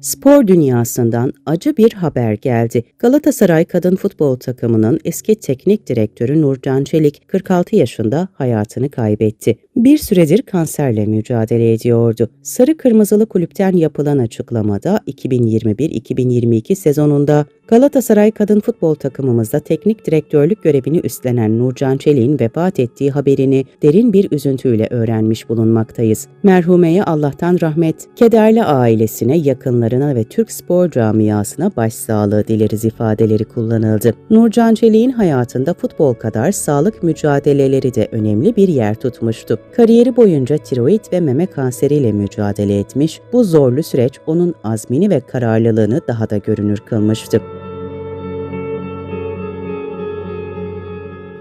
Spor dünyasından acı bir haber geldi. Galatasaray kadın futbol takımının eski teknik direktörü Nurcan Çelik 46 yaşında hayatını kaybetti. Bir süredir kanserle mücadele ediyordu. Sarı Kırmızılı kulüpten yapılan açıklamada 2021-2022 sezonunda Galatasaray kadın futbol takımımızda teknik direktörlük görevini üstlenen Nurcan Çelik'in vefat ettiği haberini derin bir üzüntüyle öğrenmiş bulunmaktayız. Merhumeye Allah'tan rahmet, kederli ailesine, yakınlarına ve Türk spor camiasına başsağlığı dileriz ifadeleri kullanıldı. Nurcan Çelik'in hayatında futbol kadar sağlık mücadeleleri de önemli bir yer tutmuştu. Kariyeri boyunca tiroid ve meme kanseriyle mücadele etmiş, bu zorlu süreç onun azmini ve kararlılığını daha da görünür kılmıştı.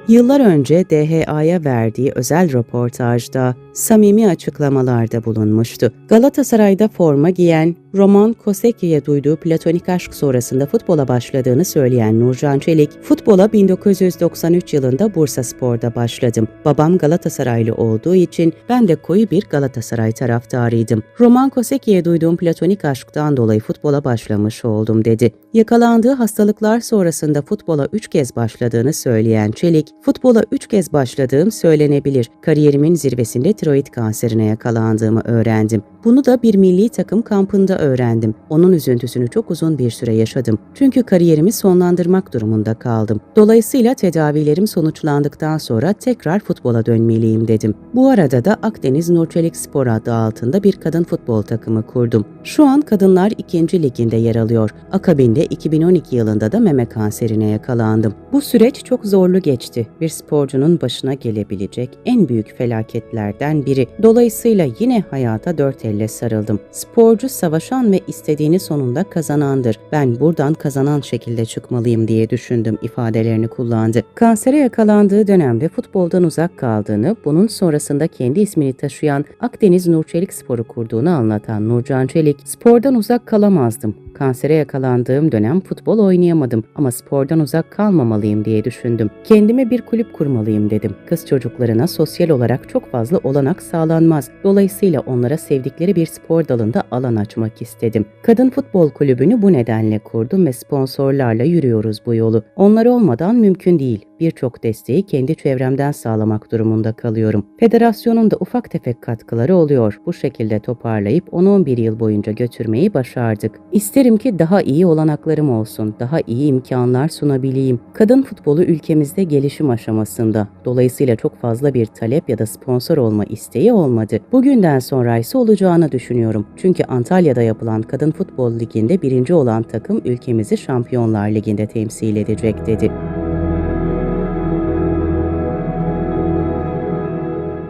Yıllar önce DHA'ya verdiği özel röportajda samimi açıklamalarda bulunmuştu. Galatasaray'da forma giyen Roman Koseki'ye duyduğu platonik aşk sonrasında futbola başladığını söyleyen Nurcan Çelik, futbola 1993 yılında Bursa Spor'da başladım. Babam Galatasaraylı olduğu için ben de koyu bir Galatasaray taraftarıydım. Roman Koseki'ye duyduğum platonik aşktan dolayı futbola başlamış oldum dedi. Yakalandığı hastalıklar sonrasında futbola 3 kez başladığını söyleyen Çelik, futbola 3 kez başladığım söylenebilir. Kariyerimin zirvesinde tiroid kanserine yakalandığımı öğrendim. Bunu da bir milli takım kampında öğrendim. Onun üzüntüsünü çok uzun bir süre yaşadım. Çünkü kariyerimi sonlandırmak durumunda kaldım. Dolayısıyla tedavilerim sonuçlandıktan sonra tekrar futbola dönmeliyim dedim. Bu arada da Akdeniz Nurçelik Spor adı altında bir kadın futbol takımı kurdum. Şu an kadınlar 2. liginde yer alıyor. Akabinde 2012 yılında da meme kanserine yakalandım. Bu süreç çok zorlu geçti. Bir sporcunun başına gelebilecek en büyük felaketlerden biri. Dolayısıyla yine hayata dört elle sarıldım. Sporcu savaşan ve istediğini sonunda kazanandır. Ben buradan kazanan şekilde çıkmalıyım diye düşündüm ifadelerini kullandı. Kansere yakalandığı dönemde futboldan uzak kaldığını, bunun sonrasında kendi ismini taşıyan Akdeniz Nurçelik Sporu kurduğunu anlatan Nurcan Çelik, spordan uzak kalamazdım. Kansere yakalandığım dönem futbol oynayamadım ama spordan uzak kalmamalıyım diye düşündüm. Kendime bir kulüp kurmalıyım dedim. Kız çocuklarına sosyal olarak çok fazla olanak sağlanmaz. Dolayısıyla onlara sevdikleri bir spor dalında alan açmak istedim. Kadın futbol kulübünü bu nedenle kurdum ve sponsorlarla yürüyoruz bu yolu. Onlar olmadan mümkün değil birçok desteği kendi çevremden sağlamak durumunda kalıyorum. Federasyonun da ufak tefek katkıları oluyor. Bu şekilde toparlayıp 10-11 yıl boyunca götürmeyi başardık. İsterim ki daha iyi olanaklarım olsun, daha iyi imkanlar sunabileyim. Kadın futbolu ülkemizde gelişim aşamasında. Dolayısıyla çok fazla bir talep ya da sponsor olma isteği olmadı. Bugünden sonra ise olacağını düşünüyorum. Çünkü Antalya'da yapılan Kadın Futbol Ligi'nde birinci olan takım ülkemizi Şampiyonlar Ligi'nde temsil edecek dedi.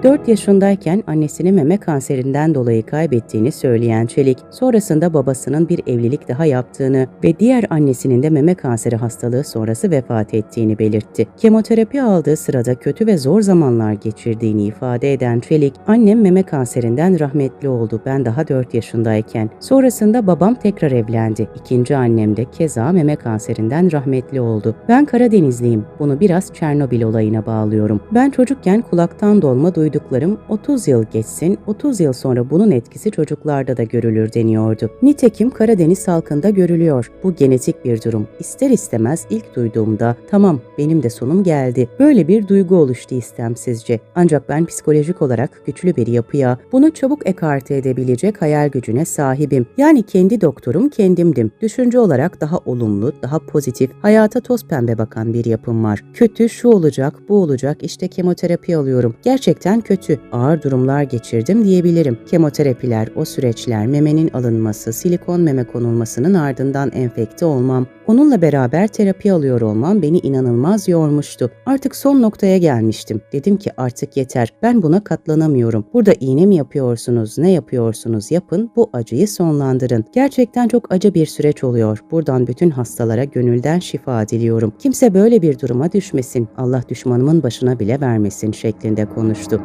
4 yaşındayken annesini meme kanserinden dolayı kaybettiğini söyleyen Çelik, sonrasında babasının bir evlilik daha yaptığını ve diğer annesinin de meme kanseri hastalığı sonrası vefat ettiğini belirtti. Kemoterapi aldığı sırada kötü ve zor zamanlar geçirdiğini ifade eden Çelik, annem meme kanserinden rahmetli oldu ben daha 4 yaşındayken. Sonrasında babam tekrar evlendi. İkinci annem de keza meme kanserinden rahmetli oldu. Ben Karadenizliyim. Bunu biraz Çernobil olayına bağlıyorum. Ben çocukken kulaktan dolma duydum duyduklarım 30 yıl geçsin, 30 yıl sonra bunun etkisi çocuklarda da görülür deniyordu. Nitekim Karadeniz halkında görülüyor. Bu genetik bir durum. İster istemez ilk duyduğumda tamam benim de sonum geldi. Böyle bir duygu oluştu istemsizce. Ancak ben psikolojik olarak güçlü bir yapıya, bunu çabuk ekarte edebilecek hayal gücüne sahibim. Yani kendi doktorum kendimdim. Düşünce olarak daha olumlu, daha pozitif, hayata toz pembe bakan bir yapım var. Kötü şu olacak, bu olacak, işte kemoterapi alıyorum. Gerçekten gerçekten kötü, ağır durumlar geçirdim diyebilirim. Kemoterapiler, o süreçler, memenin alınması, silikon meme konulmasının ardından enfekte olmam, onunla beraber terapi alıyor olmam beni inanılmaz yormuştu. Artık son noktaya gelmiştim. Dedim ki artık yeter, ben buna katlanamıyorum. Burada iğne mi yapıyorsunuz, ne yapıyorsunuz yapın, bu acıyı sonlandırın. Gerçekten çok acı bir süreç oluyor. Buradan bütün hastalara gönülden şifa diliyorum. Kimse böyle bir duruma düşmesin, Allah düşmanımın başına bile vermesin şeklinde konuştu.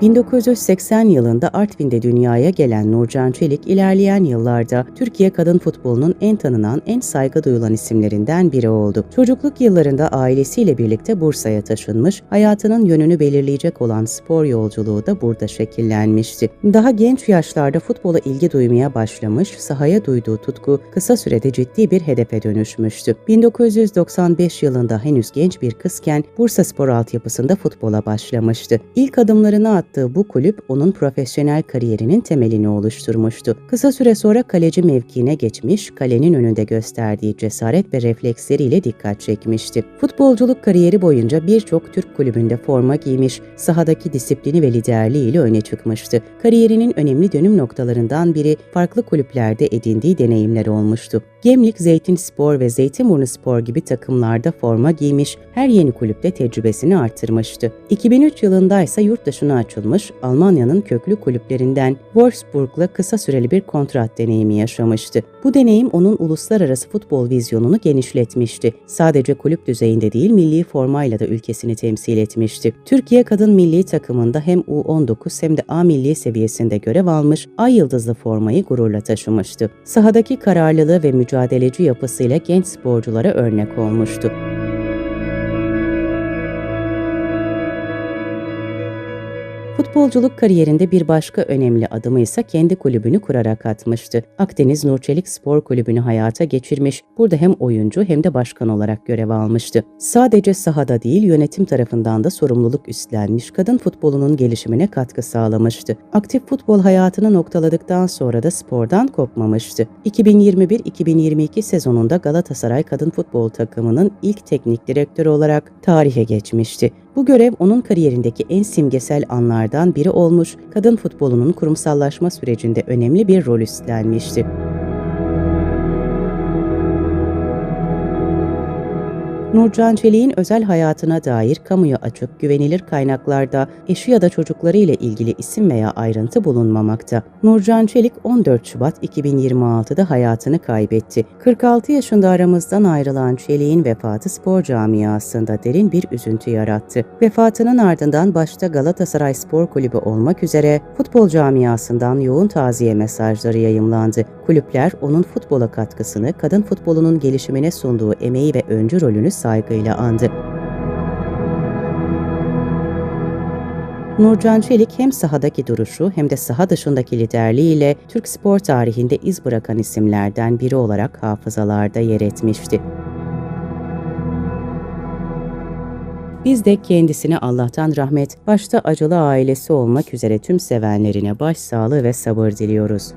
1980 yılında Artvin'de dünyaya gelen Nurcan Çelik ilerleyen yıllarda Türkiye kadın futbolunun en tanınan, en saygı duyulan isimlerinden biri oldu. Çocukluk yıllarında ailesiyle birlikte Bursa'ya taşınmış, hayatının yönünü belirleyecek olan spor yolculuğu da burada şekillenmişti. Daha genç yaşlarda futbola ilgi duymaya başlamış, sahaya duyduğu tutku kısa sürede ciddi bir hedefe dönüşmüştü. 1995 yılında henüz genç bir kızken Bursa Spor altyapısında futbola başlamıştı. İlk adımlarını attığı bu kulüp onun profesyonel kariyerinin temelini oluşturmuştu. Kısa süre sonra kaleci mevkiine geçmiş, kalenin önünde gösterdiği cesaret ve refleksleriyle dikkat çekmişti. Futbolculuk kariyeri boyunca birçok Türk kulübünde forma giymiş, sahadaki disiplini ve liderliğiyle öne çıkmıştı. Kariyerinin önemli dönüm noktalarından biri farklı kulüplerde edindiği deneyimler olmuştu. Gemlik Zeytin Spor ve Zeytinburnu Spor gibi takımlarda forma giymiş, her yeni kulüpte tecrübesini artırmıştı. 2003 yılında ise yurt dışına açılmış, Almanya'nın köklü kulüplerinden Wolfsburg'la kısa süreli bir kontrat deneyimi yaşamıştı. Bu deneyim onun uluslararası futbol vizyonunu genişletmişti. Sadece kulüp düzeyinde değil, milli formayla da ülkesini temsil etmişti. Türkiye kadın milli takımında hem U19 hem de A milli seviyesinde görev almış, ay yıldızlı formayı gururla taşımıştı. Sahadaki kararlılığı ve mücadeleci yapısıyla genç sporculara örnek olmuştu. Futbolculuk kariyerinde bir başka önemli adımı ise kendi kulübünü kurarak atmıştı. Akdeniz Nurçelik Spor Kulübü'nü hayata geçirmiş, burada hem oyuncu hem de başkan olarak görev almıştı. Sadece sahada değil yönetim tarafından da sorumluluk üstlenmiş, kadın futbolunun gelişimine katkı sağlamıştı. Aktif futbol hayatını noktaladıktan sonra da spordan kopmamıştı. 2021-2022 sezonunda Galatasaray kadın futbol takımının ilk teknik direktörü olarak tarihe geçmişti. Bu görev onun kariyerindeki en simgesel anlardan biri olmuş, kadın futbolunun kurumsallaşma sürecinde önemli bir rol üstlenmişti. Nurcan Çelik'in özel hayatına dair kamuya açık, güvenilir kaynaklarda eşi ya da çocukları ile ilgili isim veya ayrıntı bulunmamakta. Nurcan Çelik 14 Şubat 2026'da hayatını kaybetti. 46 yaşında aramızdan ayrılan Çelik'in vefatı spor camiasında derin bir üzüntü yarattı. Vefatının ardından başta Galatasaray Spor Kulübü olmak üzere futbol camiasından yoğun taziye mesajları yayımlandı. Kulüpler onun futbola katkısını, kadın futbolunun gelişimine sunduğu emeği ve öncü rolünü saygıyla andı. Nurcan Çelik hem sahadaki duruşu hem de saha dışındaki liderliğiyle Türk spor tarihinde iz bırakan isimlerden biri olarak hafızalarda yer etmişti. Biz de kendisine Allah'tan rahmet, başta acılı ailesi olmak üzere tüm sevenlerine başsağlığı ve sabır diliyoruz.